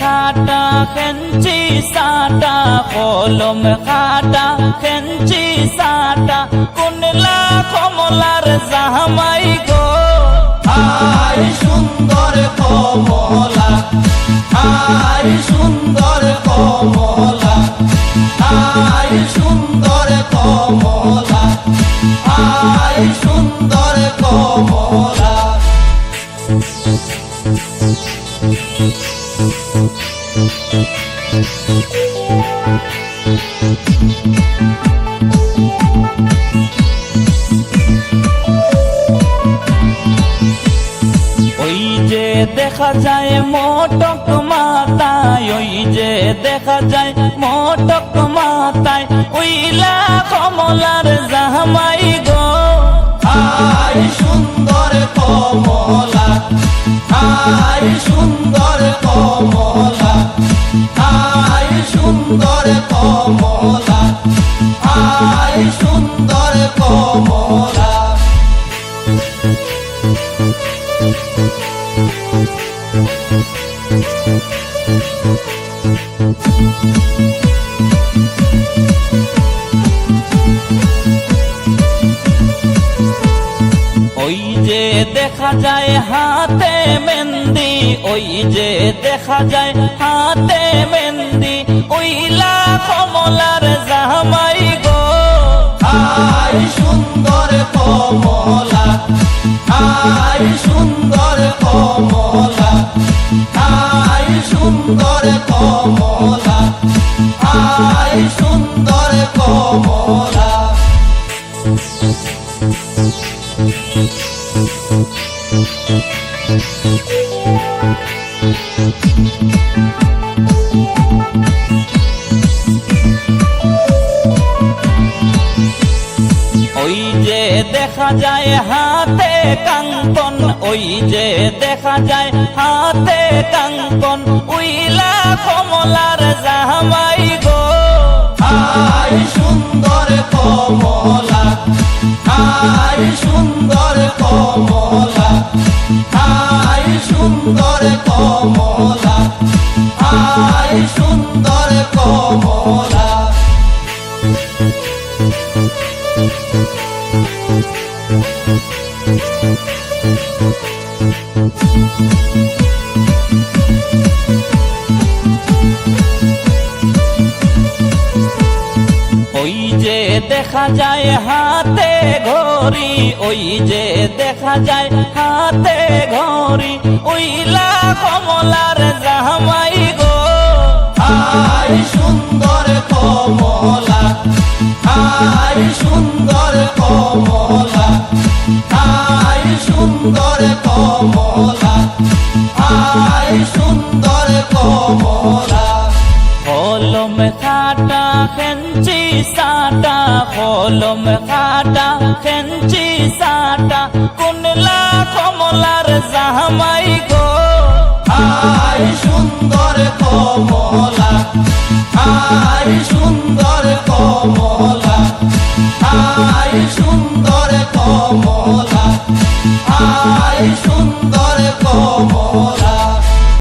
খাটা, খেঞ্চি সাটা, কলম খাটা, খেঞ্চি সাটা। কুনলা কমলার জামাই গো? আই সুন্দর কমলা আই সুন্দর দেখা যায় মোটক মাতায় ওই যে দেখা যায় মোটক মাতায় ওইলা কমলার জামাই আই সুন্দর কমলা আই সুন্দর কমলা। ওই দেখা যায় হাতে মেহেন্দি, ওই যে দেখা যায় হাতে মেহেন্দি ওইলা কমলার জামাই গো। সুন্দর কমলা। ওই যে দেখা যায় হাতে কাঙ্কন, ওই যে দেখা যায় হাতে কাঙ্কন, উইলা কমলার জামাই গো। আই সুন্দর কমলা আই সুন্দর কমলা। ওই যে দেখা যায় হাতে ঘড়ি, ওই যে দেখা যায় হাতে ঘড়ি, উইলা কমলার জামাই গো। আই সুন্দর কমলা আই সুন্দর কমলা আই সুন্দর কমলা। আই সুন্দর কমলা। কলম খাটা খেঞ্চি সাটা। কলম খাটা খেঞ্চি সাটা। কুনলা কমলার জামাই গো। আই সুন্দর